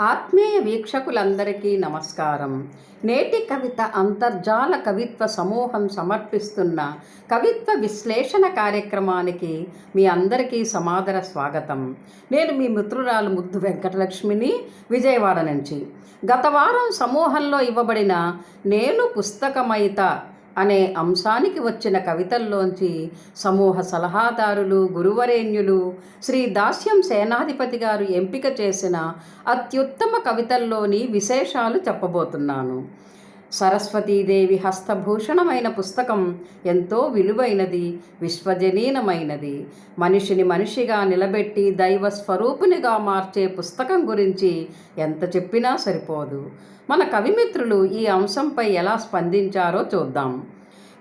ఆత్మీయ వీక్షకులందరికీ నమస్కారం. నేటి కవిత అంతర్జాల కవిత్వ సమూహం సమర్పిస్తున్న కవిత్వ విశ్లేషణ కార్యక్రమానికి మీ అందరికీ సమాదర స్వాగతం. నేను మీ మిత్రురాలు ముద్దు వెంకటలక్ష్మిని విజయవాడ నుంచి. గత వారం సమూహంలో ఇవ్వబడిన నేను పుస్తకమైత అనే అంశానికి వచ్చిన కవితల్లోంచి సమూహ సలహాదారులు గురువరేణ్యులు శ్రీ దాస్యం సేనాధిపతి గారు ఎంపిక చేసిన అత్యుత్తమ కవితల్లోని విశేషాలు చెప్పబోతున్నాను. సరస్వతీదేవి హస్తభూషణమైన పుస్తకం ఎంతో విలువైనది విశ్వజనీనమైనది. మనిషిని మనిషిగా నిలబెట్టి దైవ స్వరూపునిగా మార్చే పుస్తకం గురించి ఎంత చెప్పినా సరిపోదు. మన కవిమిత్రులు ఈ అంశంపై ఎలా స్పందించారో చూద్దాం.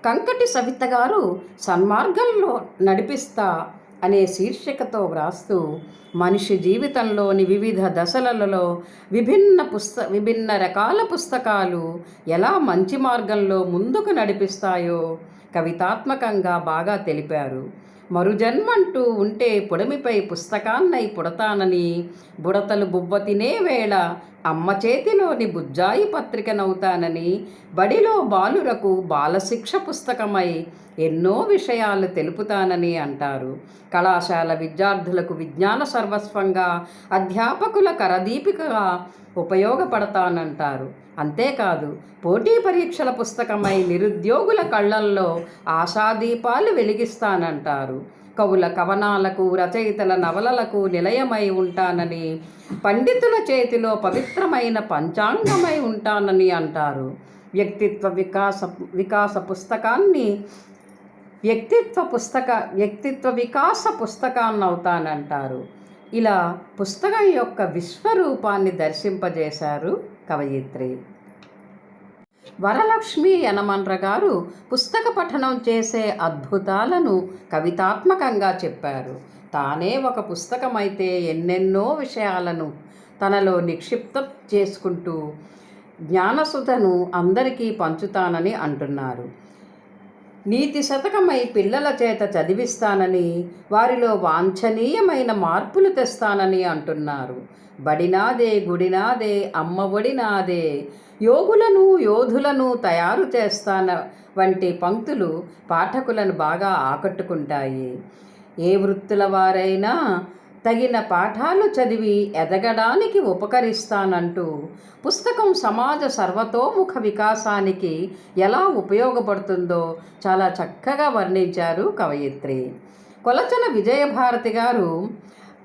కంకటి సవిత గారు సన్మార్గంలో నడిపిస్తా అనే శీర్షికతో వ్రాస్తూ మనిషి జీవితంలోని వివిధ దశలలో విభిన్న పుస్త విభిన్న రకాల పుస్తకాలు ఎలా మంచి మార్గంలో ముందుకు నడిపిస్తాయో కవితాత్మకంగా బాగా తెలిపారు. మరుజన్మంటూ ఉంటే పుడమిపై పుస్తకాన్నై పుడతానని బుడతలు బువ్వ తినే వేళ అమ్మ చేతిలోని బుజ్జాయి పత్రికనవుతానని బడిలో బాలురకు బాలశిక్ష పుస్తకమై ఎన్నో విషయాలు తెలుపుతానని అంటారు. కళాశాల విద్యార్థులకు విజ్ఞాన సర్వస్వంగా అధ్యాపకుల కరదీపికగా ఉపయోగపడతానంటారు. అంతేకాదు పోటీ పరీక్షల పుస్తకమై నిరుద్యోగుల కళ్ళల్లో ఆశాదీపాలు వెలిగిస్తానంటారు. కవుల కవనాలకు రచయితల నవలలకు నిలయమై ఉంటానని పండితుల చేతిలో పవిత్రమైన పంచాంగమై ఉంటానని అంటారు. వ్యక్తిత్వ వికాస వికాస పుస్తకాన్ని వ్యక్తిత్వ పుస్తక వ్యక్తిత్వ వికాస పుస్తకాన్ని అవుతానంటారు ఇలా పుస్తకం యొక్క విశ్వరూపాన్ని దర్శింపజేశారు కవయిత్రి. వరలక్ష్మి యనమన్ర గారు పుస్తక పఠనం చేసే అద్భుతాలను కవితాత్మకంగా చెప్పారు. తానే ఒక పుస్తకమైతే ఎన్నెన్నో విషయాలను తనలో నిక్షిప్తం చేసుకుంటూ జ్ఞానసుధను అందరికీ పంచుతానని అంటున్నారు. నీతి శతకమై పిల్లల చేత చదివిస్తానని వారిలో వాంఛనీయమైన మార్పులు తెస్తానని అంటున్నారు. బడినాదే గుడినాదే అమ్మ ఒడినాదే యోగులను యోధులను తయారు చేస్తాన వంటి పంక్తులు పాఠకులను బాగా ఆకట్టుకుంటాయి. ఏ వృత్తుల వారైనా తగిన పాఠాలు చదివి ఎదగడానికి ఉపకరిస్తానంటూ పుస్తకం సమాజ సర్వతోముఖ వికాసానికి ఎలా ఉపయోగపడుతుందో చాలా చక్కగా వర్ణించారు కవయిత్రి. కొలచన విజయభారతి గారు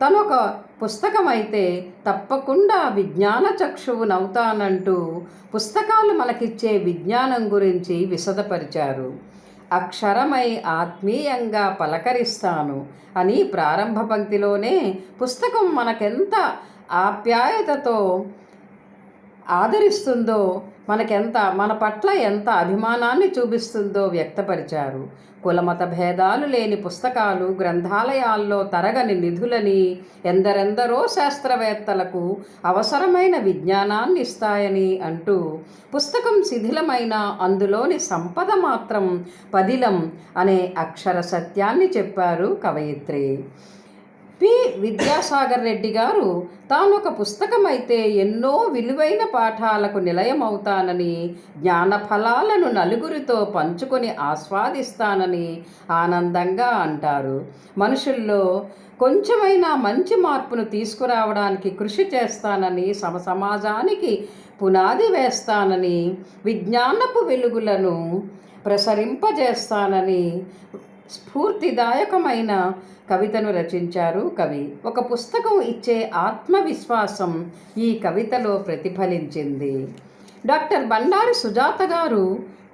తనొక పుస్తకమైతే తప్పకుండా విజ్ఞాన చక్షువునవుతానంటూ పుస్తకాలు మనకిచ్చే విజ్ఞానం గురించి విశదపరిచారు. అక్షరమై ఆత్మీయంగా పలకరిస్తాను అని ప్రారంభ పంక్తిలోనే పుస్తకం మనకెంత ఆప్యాయతతో ఆదరిస్తుందో మనకెంత మన పట్ల ఎంత అభిమానాన్ని చూపిస్తుందో వ్యక్తపరిచారు. కులమత భేదాలు లేని పుస్తకాలు గ్రంథాలయాల్లో తరగని నిధులని ఎందరెందరో శాస్త్రవేత్తలకు అవసరమైన విజ్ఞానాన్ని ఇస్తాయని అంటూ పుస్తకం శిథిలమైన అందులోని సంపద మాత్రం పదిలం అనే అక్షర సత్యాన్ని చెప్పారు కవయిత్రి. పి. విద్యాసాగర్ రెడ్డి గారు తాను ఒక పుస్తకమైతే ఎన్నో విలువైన పాఠాలకు నిలయమవుతానని జ్ఞానఫలాలను నలుగురితో పంచుకొని ఆస్వాదిస్తానని ఆనందంగా అంటారు. మనుషుల్లో కొంచెమైనా మంచి మార్పును తీసుకురావడానికి కృషి చేస్తానని సమ సమాజానికి పునాది వేస్తానని విజ్ఞానపు వెలుగులను ప్రసరింపజేస్తానని స్ఫూర్తిదాయకమైన కవితను రచించారు కవి. ఒక పుస్తకం ఇచ్చే ఆత్మవిశ్వాసం ఈ కవితలో ప్రతిఫలించింది. డాక్టర్ బండారి సుజాత గారు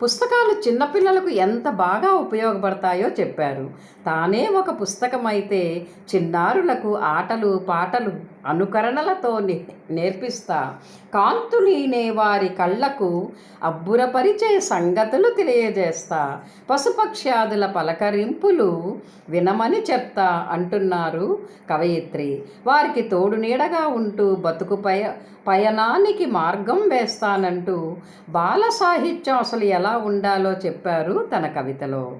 పుస్తకాలు చిన్నపిల్లలకు ఎంత బాగా ఉపయోగపడతాయో చెప్పారు. తానే ఒక పుస్తకమైతే చిన్నారులకు ఆటలు పాటలు అనుకరణలతో నేర్పిస్తా. కాంతులీనే వారి కళ్ళకు అబ్బురపరిచే సంగతులు తెలియజేస్తా. పశుపక్ష్యాదుల పలకరింపులు వినమని చెప్తా అంటున్నారు కవయిత్రి. వారికి తోడు నీడగా ఉంటూ బతుకు పయ పయనానికి మార్గం వేస్తానంటూ బాల సాహిత్యం అసలు ఎలా ఉండాలో చెప్పారు తన కవితలో.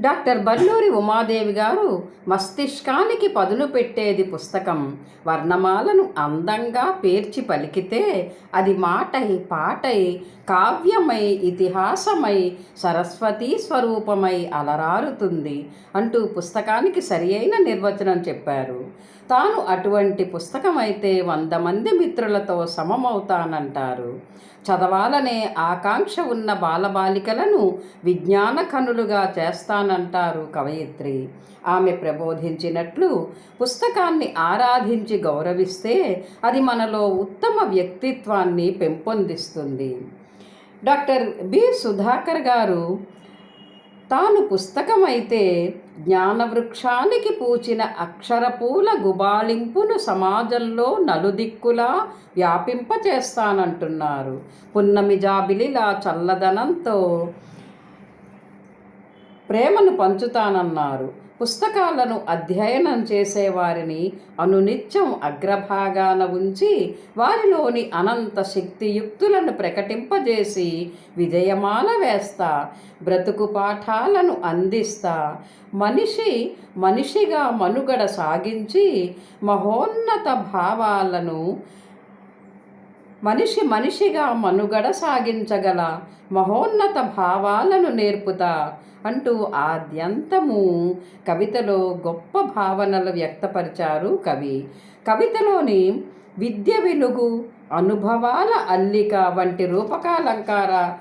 డాక్టర్ బల్లూరి ఉమాదేవి గారు మస్తిష్కానికి పదును పెట్టేది పుస్తకం. వర్ణమాలను అందంగా పేర్చి పలికితే అది మాటై పాటై కావ్యమై ఇతిహాసమై సరస్వతీ స్వరూపమై అలరారుతుంది అంటూ పుస్తకానికి సరి అయిన నిర్వచనం చెప్పారు. తాను అటువంటి పుస్తకమైతే వంద మంది మిత్రులతో సమమవుతానంటారు. చదవాలనే ఆకాంక్ష ఉన్న బాలబాలికలను విజ్ఞాన కనులుగా చేస్తానంటారు కవయిత్రి. ఆమె ప్రబోధించినట్లు పుస్తకాన్ని ఆరాధించి గౌరవిస్తే అది మనలో ఉత్తమ వ్యక్తిత్వాన్ని పెంపొందిస్తుంది. Doctor B. సుధాకర్ గారు తాను పుస్తకమైతే జ్ఞానవృక్షానికి పూచిన అక్షరపూల గుబాళింపును సమాజంలో నలుదిక్కులా వ్యాపింపచేస్తానంటున్నారు. పున్నమి జాబిలిలా చల్లదనంతో ప్రేమను పంచుతానన్నారు. పుస్తకాలను అధ్యయనం చేసేవారిని అనునిత్యం అగ్రభాగాన ఉంచి వారిలోని అనంత శక్తియుక్తులను ప్రకటింపజేసి విజయమాల వేస్తా బ్రతుకు పాఠాలను అందిస్తా మనిషి మనిషిగా మనుగడ సాగించి మహోన్నత భావాలను మనిషి మనిషిగా మనుగడ సాగించగల మహోన్నత భావాలను నేర్పుతా అంటూ ఆద్యంతము కవితలో గొప్ప భావనలు వ్యక్తపరిచారు కవి. కవితలోని విద్య వెలుగు అనుభవాల అల్లిక వంటి రూపకాలంకార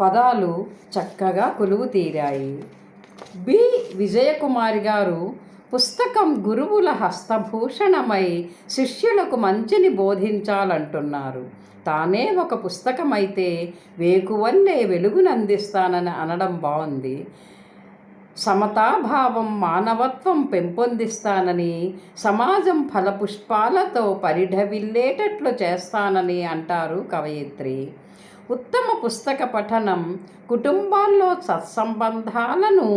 పదాలు చక్కగా కొలువు తీరాయి. బి. విజయకుమారి గారు పుస్తకం గురువుల హస్తభూషణమై శిష్యులకు మంచిని బోధించాలంటున్నారు. తానే ఒక పుస్తకమైతే వేకువల్లే వెలుగునందిస్తానని అనడం బాగుంది సమతాభావం మానవత్వం పెంపొందిస్తానని సమాజం ఫలపుష్పాలతో పరిఢవిల్లేటట్లు చేస్తానని అంటారు కవయిత్రి. ఉత్తమ పుస్తక పఠనం కుటుంబాల్లో సత్సంబంధాలను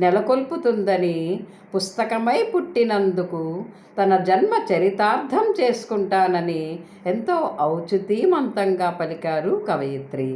నెలకొల్పుతుందని పుస్తకమై పుట్టినందుకు తన జన్మ చరితార్థం చేసుకుంటానని ఎంతో ఔచితీమంతంగా పలికారు కవయిత్రి.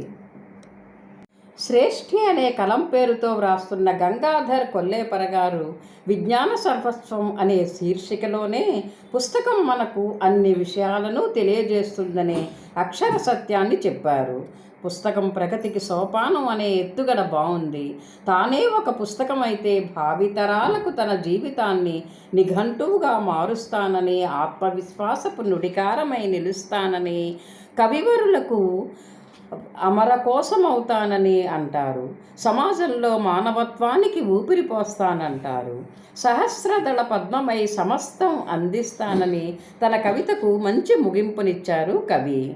శ్రేష్ఠి అనే కలం పేరుతో వ్రాస్తున్న గంగాధర్ కొల్లేపర గారు విజ్ఞాన సర్వస్వం అనే శీర్షికలోనే పుస్తకం మనకు అన్ని విషయాలను తెలియజేస్తుందనే అక్షర సత్యాన్ని చెప్పారు. పుస్తకం ప్రగతికి సోపానం అనే ఎత్తుగడ బాగుంది తానే ఒక పుస్తకం అయితే భావితరాలకు తన జీవితాన్ని నిఘంటువుగా మారుస్తానని ఆత్మవిశ్వాసపు నుడికారమై నిలుస్తానని కవివరులకు అమర కోసం అవుతానని అంటారు. సమాజంలో మానవత్వానికి ఊపిరి పోస్తానంటారు. సహస్రదళ పద్మమై సమస్తం అందిస్తానని తన కవితకు మంచి ముగింపునిచ్చారు కవి.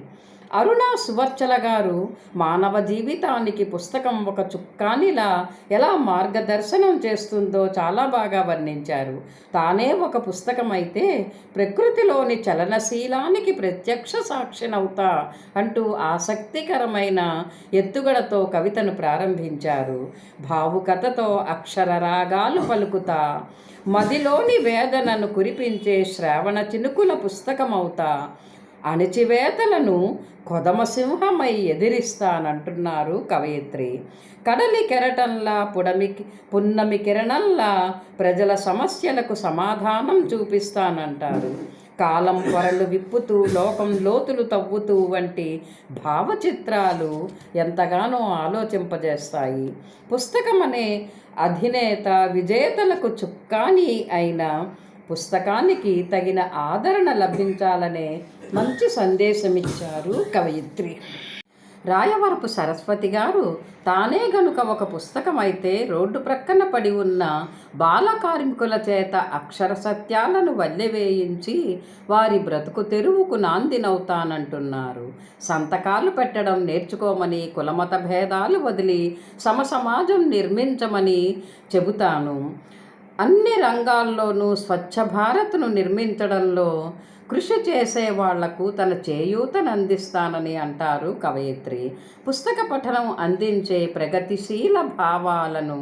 అరుణ సువర్చల గారు మానవ జీవితానికి పుస్తకం ఒక చుక్కానిలా ఎలా మార్గదర్శనం చేస్తుందో చాలా బాగా వర్ణించారు. తానే ఒక పుస్తకం అయితే ప్రకృతిలోని చలనశీలానికి ప్రత్యక్ష సాక్షినవుతా అంటూ ఆసక్తికరమైన ఎత్తుగడతో కవితను ప్రారంభించారు. భావుకథతో అక్షర రాగాలు పలుకుతా మదిలోని వేదనను కురిపించే శ్రావణ చినుకుల పుస్తకమవుతా అణిచివేతలను కొదమసింహమై ఎదిరిస్తానంటున్నారు కవయిత్రి. కడలి కెరటంలా పుడమి పున్నమి కిరణంలా ప్రజల సమస్యలకు సమాధానం చూపిస్తానంటారు. కాలం పొరలు విప్పుతూ లోకం లోతులు తవ్వుతూ వంటి భావచిత్రాలు ఎంతగానో ఆలోచింపజేస్తాయి. పుస్తకం అనే అధినేత విజేతలకు చుక్కాని అయిన పుస్తకానికి తగిన ఆదరణ లభించాలనే మంచి సందేశం ఇచ్చారు కవయిత్రి. రాయవరపు సరస్వతి గారు తానే గనుక ఒక పుస్తకం అయితే రోడ్డు ప్రక్కన పడి ఉన్న బాల కార్మికుల చేత అక్షర సత్యాలను వల్లెవేయించి వారి బ్రతుకు తెరువుకు నాందినవుతానంటున్నారు. సంతకాలు పెట్టడం నేర్చుకోమని కులమత భేదాలు వదిలి సమసమాజం నిర్మించమని చెబుతాను. అన్ని రంగాల్లోనూ స్వచ్ఛ భారత్ను నిర్మించడంలో కృషి చేసే వాళ్ళకు తన చేయూతను అందిస్తానని అంటారు కవయిత్రి. పుస్తక పఠనం అందించే ప్రగతిశీల భావాలను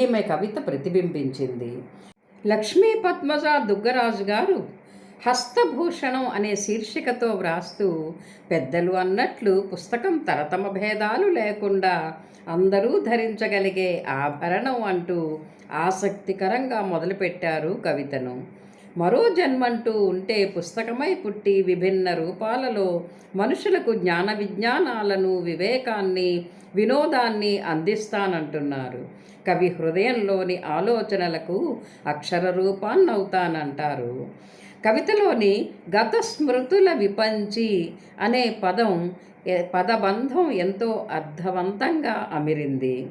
ఈమె కవిత ప్రతిబింబించింది. లక్ష్మీ పద్మజ దుగ్గరాజు గారు హస్తభూషణం అనే శీర్షికతో వ్రాస్తూ పెద్దలు అన్నట్లు పుస్తకం తరతమ భేదాలు లేకుండా అందరూ ధరించగలిగే ఆభరణం అంటూ ఆసక్తికరంగా మొదలుపెట్టారు కవితను. మరో జన్మంటూ ఉంటే పుస్తకమై పుట్టి విభిన్న రూపాలలో మనుషులకు జ్ఞాన విజ్ఞానాలను వివేకాన్ని వినోదాన్ని అందిస్తానంటున్నారు. కవి హృదయంలోని ఆలోచనలకు అక్షర రూపాన్నవుతానంటారు. కవితలోని గత స్మృతుల విపంచి అనే పదం పదబంధం ఎంతో అర్థవంతంగా అమిరింది.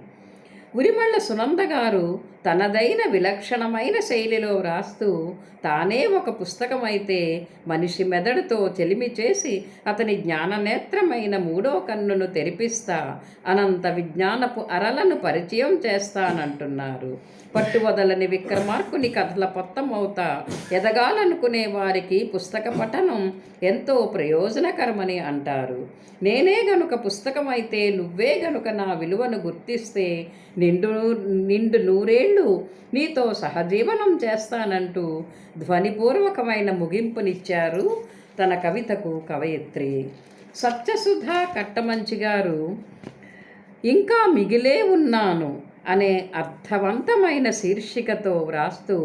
ఉరిమళ్ళ సునంద గారు తనదైన విలక్షణమైన శైలిలో వ్రాస్తూ తానే ఒక పుస్తకమైతే మనిషి మెదడుతో చెలిమి చేసి అతని జ్ఞాననేత్రమైన మూడో కన్నును తెరిపిస్తా అనంత విజ్ఞానపు అరలను పరిచయం చేస్తానంటున్నారు. పట్టువదలని విక్రమార్కుని కథల పొత్తమవుతా ఎదగాలనుకునే వారికి పుస్తక పఠనం ఎంతో ప్రయోజనకరమని అంటారు. నేనే గనుక పుస్తకమైతే నువ్వే గనుక నా విలువను గుర్తిస్తే నిండు నిండు నూరే నూరేళ్ళు నీతో సహజీవనం చేస్తానంటూ ధ్వనిపూర్వకమైన ముగింపునిచ్చారు తన కవితకు కవయిత్రి. సత్యసుధ కట్టమంచి గారు ఇంకా మిగిలే ఉన్నాను అనే అర్థవంతమైన శీర్షికతో వ్రాస్తూ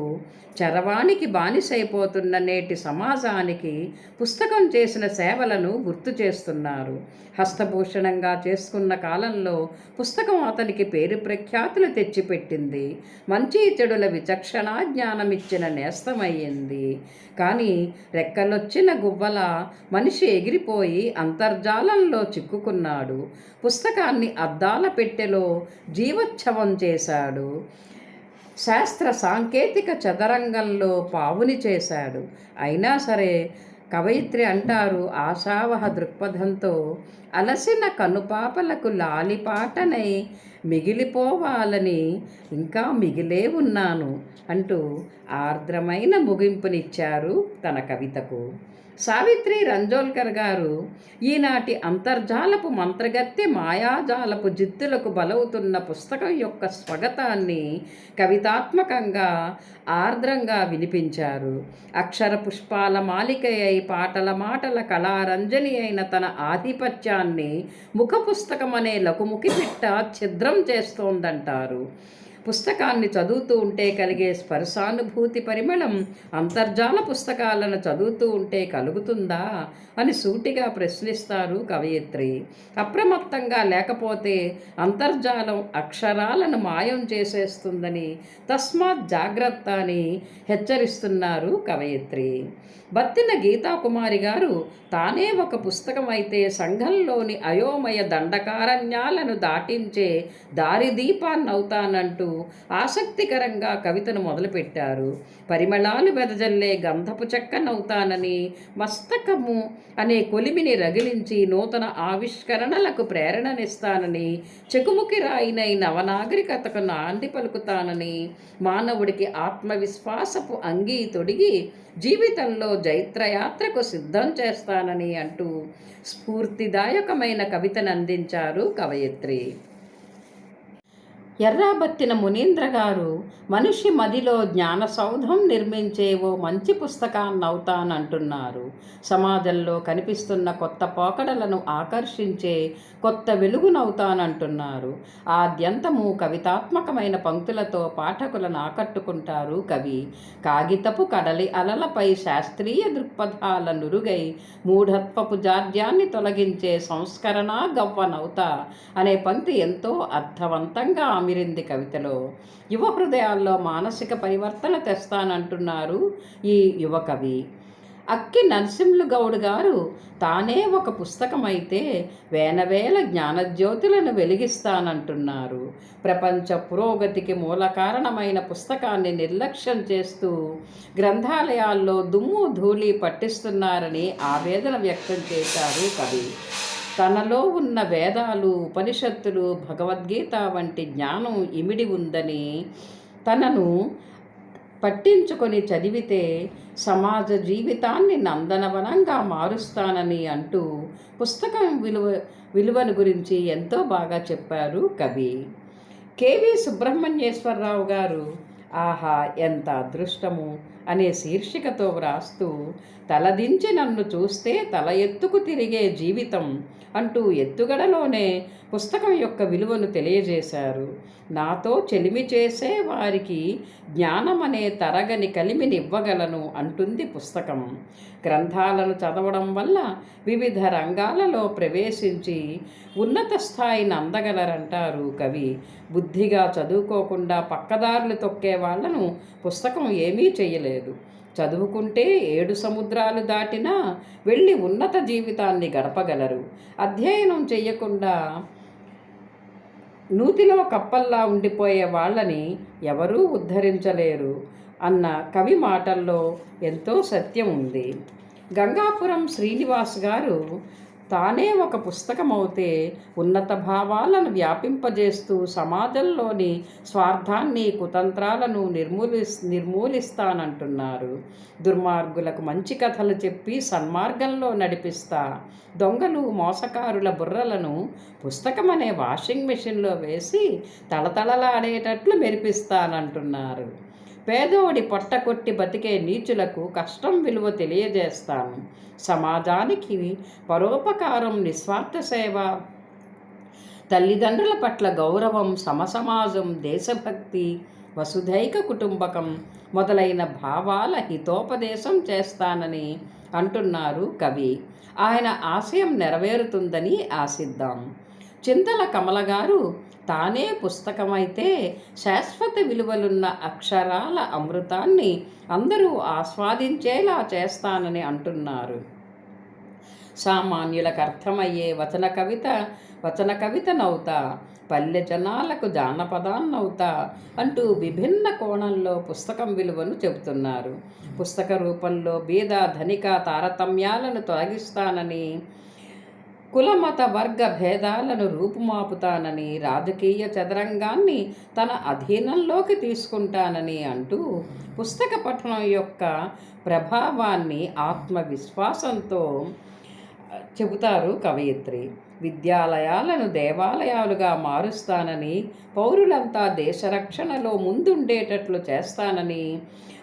చరవానికి బానిసైపోతున్న నేటి సమాజానికి పుస్తకం చేసిన సేవలను గుర్తు చేస్తున్నారు. హస్తభూషణంగా చేసుకున్న కాలంలో పుస్తకం అతనికి పేరు ప్రఖ్యాతులు తెచ్చిపెట్టింది. మంచి చెడుల విచక్షణా జ్ఞానం ఇచ్చిన నేస్తమయ్యింది. కానీ రెక్కలొచ్చిన గువ్వల మనిషి ఎగిరిపోయి అంతర్జాలంలో చిక్కుకున్నాడు. పుస్తకాన్ని అద్దాల పెట్టెలో జీవోత్సవం చేశాడు. శాస్త్ర సాంకేతిక చదరంగంలో పావుని చేశాడు. అయినా సరే కవయిత్రి అంటారు ఆశావహ దృక్పథంతో అలసిన కనుపాపలకు లాలిపాటనై మిగిలిపోవాలని ఇంకా మిగిలే ఉన్నాను అంటూ ఆర్ద్రమైన ముగింపునిచ్చారు తన కవితకు. సావిత్రి రంజోల్కర్ గారు ఈనాటి అంతర్జాలపు మంత్రగత్తె మాయాజాలపు జిత్తులకు బలవుతున్న పుస్తకం యొక్క స్వగతాన్ని కవితాత్మకంగా ఆర్ద్రంగా వినిపించారు. అక్షర పుష్పాల మాలిక అయి పాటల మాటల కళారంజని అయిన తన ఆధిపత్యాన్ని ముఖపుస్తకం అనే లకుముఖి పిట్ట ఛిద్రం చేస్తోందంటారు. పుస్తకాన్ని చదువుతూ ఉంటే కలిగే స్పర్శానుభూతి పరిమళం అంతర్జాల పుస్తకాలను చదువుతూ ఉంటే కలుగుతుందా అని సూటిగా ప్రశ్నిస్తారు కవయిత్రి. అప్రమత్తంగా లేకపోతే అంతర్జాలం అక్షరాలను మాయం చేసేస్తుందని తస్మాత్ జాగ్రత్త అని హెచ్చరిస్తున్నారు కవయిత్రి. బత్తిన గీతాకుమారి గారు తానే ఒక పుస్తకం అయితే సంఘంలోని అయోమయ దండకారణ్యాలను దాటించే దారిదీపాన్నవుతానంటూ ఆసక్తికరంగా కవితను మొదలుపెట్టారు. పరిమళాలు వెదజల్లే గంధపు చెక్కనవుతానని మస్తకము అనే కొలిమిని రగిలించి నూతన ఆవిష్కరణలకు ప్రేరణనిస్తానని చెకుముకి రాయినై నవనాగరికతకు నాంది పలుకుతానని మానవుడికి ఆత్మవిశ్వాసపు అంగీ తొడిగి జీవితంలో జైత్రయాత్రకు సిద్ధం చేస్తానని అంటూ స్ఫూర్తిదాయకమైన కవితను అందించారు కవయిత్రి. ఎర్రాబత్తిన మునీంద్ర గారు మనిషి మదిలో జ్ఞానసౌధం నిర్మించే ఓ మంచి పుస్తకాన్ని అవుతానంటున్నారు సమాజంలో కనిపిస్తున్న కొత్త పోకడలను ఆకర్షించే కొత్త వెలుగునవుతానంటున్నారు. ఆద్యంతము కవితాత్మకమైన పంక్తులతో పాఠకులను ఆకట్టుకుంటారు కవి. కాగితపు కడలి అలలపై శాస్త్రీయ దృక్పథాల నురుగై మూఢత్వపు జాడ్యాన్ని తొలగించే సంస్కరణ గవ్వనవుతా అనే పంక్తి ఎంతో అర్థవంతంగా అమిరింది కవితలో. యువ హృదయాల్లో మానసిక పరివర్తన తెస్తానంటున్నారు ఈ యువ కవి. అక్కి నరసింహులు గౌడ్ గారు తానే ఒక పుస్తకమైతే వేనవేల జ్ఞానజ్యోతులను వెలిగిస్తానంటున్నారు. ప్రపంచ పురోగతికి మూల కారణమైన పుస్తకాన్ని నిర్లక్ష్యం చేస్తూ గ్రంథాలయాల్లో దుమ్ము ధూళి పట్టిస్తున్నారని ఆవేదన వ్యక్తం చేశారు కవి. తనలో ఉన్న వేదాలు ఉపనిషత్తులు భగవద్గీత వంటి జ్ఞానం ఇమిడి ఉందని తనను పట్టించుకొని చదివితే సమాజ జీవితాన్ని నందనవనంగా మారుస్తానని అంటూ పుస్తకం విలువ విలువను గురించి ఎంతో బాగా చెప్పారు కవి. కేవి సుబ్రహ్మణ్యేశ్వరరావు గారు ఆహా ఎంత అదృష్టము! అనే శీర్షికతో వ్రాస్తూ తలదించి నన్ను చూస్తే తల ఎత్తుకు తిరిగే జీవితం అంటూ ఎత్తుగడలోనే పుస్తకం యొక్క విలువను తెలియజేశారు. నాతో చెలిమి చేసే వారికి జ్ఞానం అనే తరగని కలిమినివ్వగలను అంటుంది పుస్తకం. గ్రంథాలను చదవడం వల్ల వివిధ రంగాలలో ప్రవేశించి ఉన్నత స్థాయిని అందగలరంటారు కవి. బుద్ధిగా చదువుకోకుండా పక్కదారులు తొక్కే వాళ్ళను పుస్తకం ఏమీ చేయలేదు చదువుకుంటే ఏడు సముద్రాలు దాటినా వెళ్ళి ఉన్నత జీవితాన్ని గడపగలరు. అధ్యయనం చేయకుండా నూతిలో కప్పల్లా ఉండిపోయే వాళ్ళని ఎవరూ ఉద్ధరించలేరు అన్న కవి మాటల్లో ఎంతో సత్యం ఉంది. గంగాపురం శ్రీనివాస్ గారు తానే ఒక పుస్తకమవుతే ఉన్నత భావాలను వ్యాపింపజేస్తూ సమాజంలోని స్వార్థాన్ని కుతంత్రాలను నిర్మూలి నిర్మూలిస్తానంటున్నారు. దుర్మార్గులకు మంచి కథలు చెప్పి సన్మార్గంలో నడిపిస్తా దొంగలు మోసకారుల బుర్రలను పుస్తకం అనే వాషింగ్ మెషిన్లో వేసి తళతళలాడేటట్లు మెరిపిస్తానంటున్నారు. పేదోడి పొట్ట కొట్టి బతికే నీచులకు కష్టం విలువ తెలియజేస్తాను. సమాజానికి పరోపకారం నిస్వార్థ సేవ. తల్లిదండ్రుల పట్ల గౌరవం సమసమాజం దేశభక్తి వసుధైక కుటుంబకం మొదలైన భావాల హితోపదేశం చేస్తానని అంటున్నారు కవి. ఆయన ఆశయం నెరవేరుతుందని ఆశిద్దాం. చింతల కమల గారు తానే పుస్తకమైతే శాశ్వత విలువలున్న అక్షరాల అమృతాన్ని అందరూ ఆస్వాదించేలా చేస్తానని అంటున్నారు. సామాన్యులకు అర్థమయ్యే వచన కవిత వచన కవితనవుతా పల్లె జనాలకు జానపదాన్నవుతా అంటూ విభిన్న కోణంలో పుస్తకం విలువను చెబుతున్నారు. పుస్తక రూపంలో బీద ధనిక తారతమ్యాలను తొలగిస్తానని కులమత వర్గ భేదాలను రూపుమాపుతానని రాజకీయ చదరంగాన్ని తన అధీనంలోకి తీసుకుంటానని అంటూ పుస్తక పఠనం యొక్క ప్రభావాన్ని ఆత్మవిశ్వాసంతో చెబుతారు కవయిత్రి. విద్యాలయాలను దేవాలయాలుగా మారుస్తానని పౌరులంతా దేశరక్షణలో ముందుండేటట్లు చేస్తానని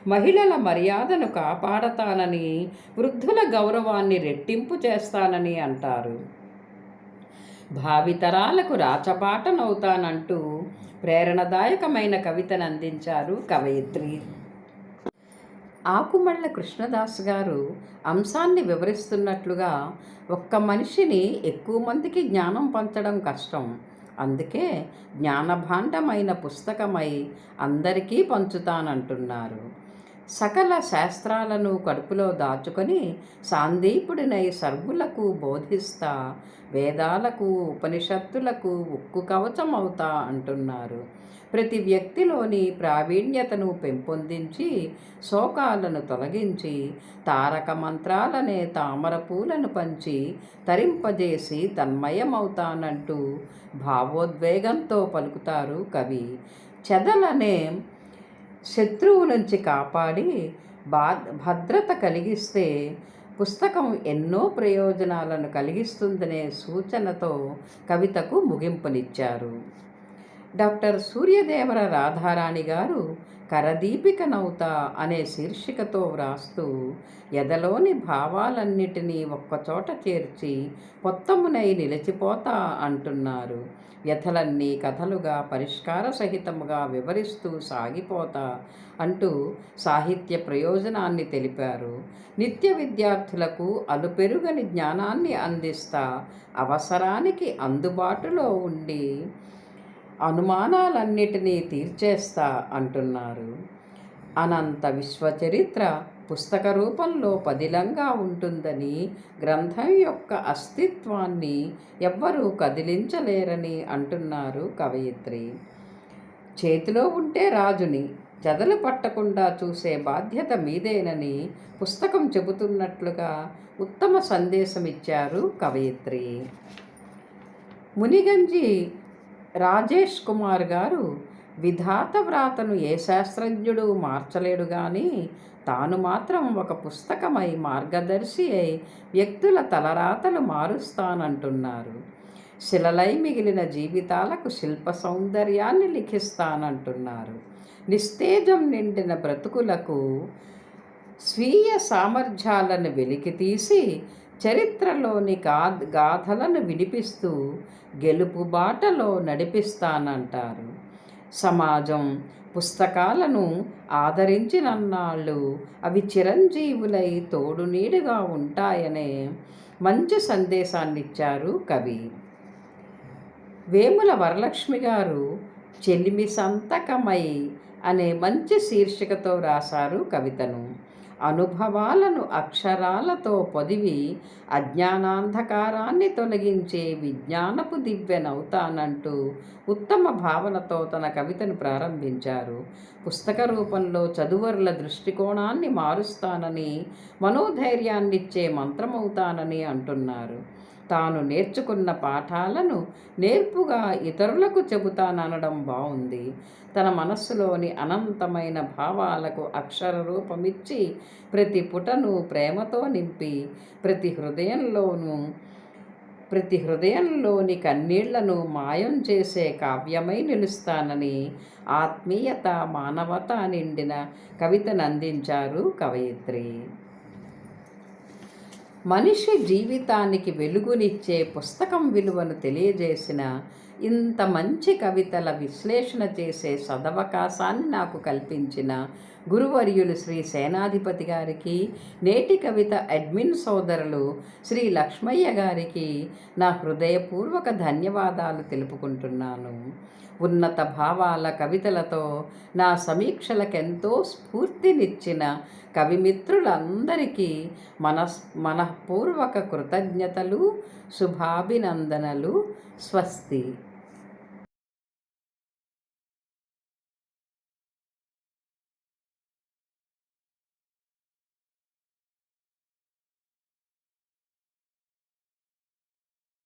మహిళల మర్యాదను కాపాడతానని వృద్ధుల గౌరవాన్ని రెట్టింపు చేస్తానని అంటారు. భావితరాలకు రాచపాటనవుతానంటూ ప్రేరణదాయకమైన కవితను అందించారు కవయిత్రి. ఆకుమళ్ళ కృష్ణదాస్ గారు అంశాన్ని వివరిస్తున్నట్లుగా ఒక్క మనిషిని ఎక్కువ మందికి జ్ఞానం పంచడం కష్టం. అందుకే జ్ఞానభాండమైన పుస్తకమై అందరికీ పంచుతానంటున్నారు. సకల శాస్త్రాలను కడుపులో దాచుకొని సాందీపుడినై సర్వులకు బోధిస్తా వేదాలకు ఉపనిషత్తులకు ఉక్కు కవచమవుతా అంటున్నారు. ప్రతి వ్యక్తిలోని ప్రావీణ్యతను పెంపొందించి శోకాలను తొలగించి తారక మంత్రాలనే తామర పూలను పంచి తరింపజేసి తన్మయమవుతానంటూ భావోద్వేగంతో పలుకుతారు కవి. చెదలనే శత్రువు నుంచి కాపాడి బా భద్రత కలిగిస్తే పుస్తకం ఎన్నో ప్రయోజనాలను కలిగిస్తుందనే సూచనతో కవితకు ముగింపునిచ్చారు. డాక్టర్ సూర్యదేవర రాధారాణి గారు కరదీపికనౌత అనే శీర్షికతో వ్రాస్తూ ఎదలోని భావాలన్నిటినీ ఒక్కచోట చేర్చి పొత్తమునై నిలిచిపోతా అంటున్నారు. వ్యథలన్నీ కథలుగా పరిష్కార సహితముగా వివరిస్తూ సాగిపోతా అంటూ సాహిత్య ప్రయోజనాన్ని తెలిపారు. నిత్య విద్యార్థులకు అలుపెరుగని జ్ఞానాన్ని అందిస్తా అవసరానికి అందుబాటులో ఉండి అనుమానాలన్నిటినీ తీర్చేస్తా అంటున్నారు. అనంత విశ్వచరిత్ర పుస్తక రూపంలో పదిలంగా ఉంటుందని గ్రంథం యొక్క అస్తిత్వాన్ని ఎవ్వరూ కదిలించలేరని అంటున్నారు కవయిత్రి. చేతిలో ఉంటే రాజుని చెదలు పట్టకుండా చూసే బాధ్యత మీదేనని పుస్తకం చెబుతున్నట్లుగా ఉత్తమ సందేశమిచ్చారు కవయిత్రి. మునిగంజి రాజేష్ కుమార్ గారు విధాత వ్రాతను ఏ శాస్త్రజ్ఞుడు మార్చలేడు కానీ తాను మాత్రం ఒక పుస్తకమై మార్గదర్శి అయి వ్యక్తుల తలరాతలు మారుస్తానంటున్నారు. శిలలై మిగిలిన జీవితాలకు శిల్ప సౌందర్యాన్ని లిఖిస్తానంటున్నారు. నిస్తేజం నిండిన బ్రతుకులకు స్వీయ సామర్థ్యాలను వెలికితీసి చరిత్రలోని గా గాథలను వినిపిస్తూ గెలుపు బాటలో నడిపిస్తానంటారు. సమాజం పుస్తకాలను ఆదరించినన్నాళ్ళు అవి చిరంజీవులై తోడు నీడుగా ఉంటాయనే మంచి సందేశాన్నిచ్చారు కవి. వేముల వరలక్ష్మి గారు చెలిమి సంతకమై అనే మంచి శీర్షికతో రాశారు కవితను. అనుభవాలను అక్షరాలతో పొదివి అజ్ఞానాంధకారాన్ని తొలగించే విజ్ఞానపు దివ్యనవుతానంటూ ఉత్తమ భావనతో తన కవితను ప్రారంభించారు. పుస్తక రూపంలో చదువరుల దృష్టికోణాన్ని మారుస్తానని మనోధైర్యాన్నిచ్చే మంత్రమవుతానని అంటున్నారు. తాను నేర్చుకున్న పాఠాలను నేర్పుగా ఇతరులకు చెబుతాననడం బాగుంది తన మనస్సులోని అనంతమైన భావాలకు అక్షర రూపమిచ్చి ప్రతి పుటను ప్రేమతో నింపి ప్రతి హృదయంలోనూ ప్రతి హృదయంలోని కన్నీళ్ళను మాయం చేసే కావ్యమై నిలుస్తానని ఆత్మీయత మానవత నిండిన కవితను అందించారు కవయిత్రి. మనిషి జీవితానికి వెలుగునిచ్చే పుస్తకం విలువను తెలియజేసిన ఇంత మంచి కవితల విశ్లేషణ చేసే సదవకాశాన్ని నాకు కల్పించిన గురువర్యులు శ్రీ సేనాధిపతి గారికి నేటి కవిత అడ్మిన్ సోదరులు శ్రీ లక్ష్మయ్య గారికి నా హృదయపూర్వక ధన్యవాదాలు తెలుపుకుంటున్నాను. ఉన్నత భావాల కవితలతో నా సమీక్షలకెంతో స్ఫూర్తినిచ్చిన కవిమిత్రులందరికీ మనస్ మనఃపూర్వక కృతజ్ఞతలు శుభాభినందనలు స్వస్తి.